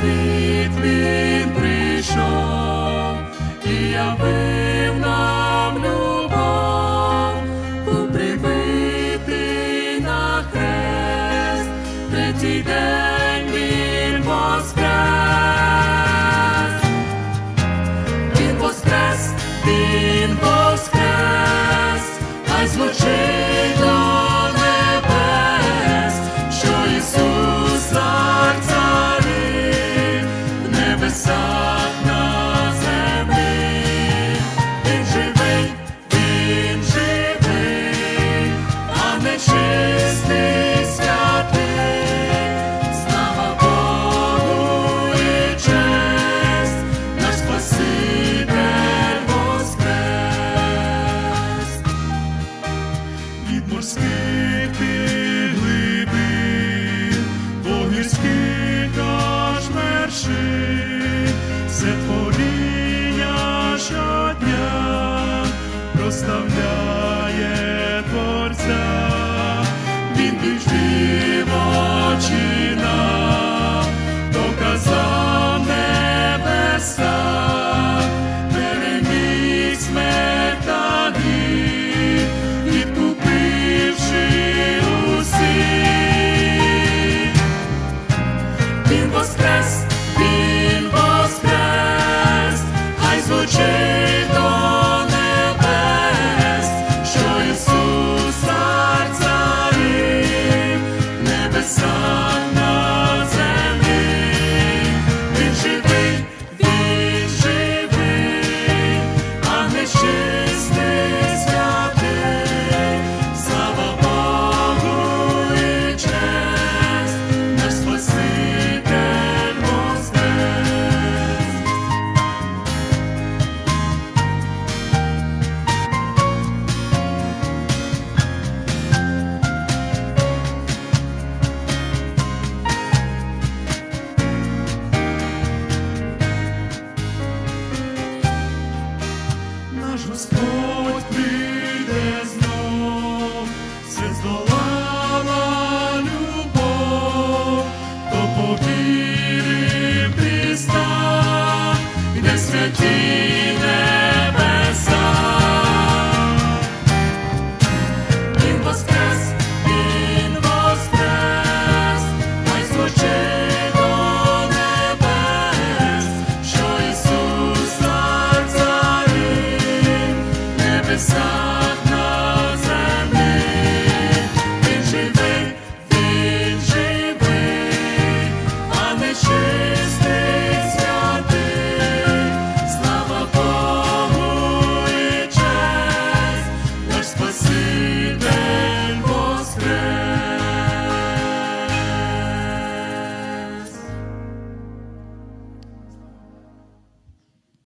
світ він прийшов, і я явив нам любов, у прибитий на хрест, третій день він воскрес, він воскрес, він воскрес, хай злочин. гірських глибин, до гірських аж вершин, все творіння проставляє творця, він біжить. Christmas. наш Господь прийде.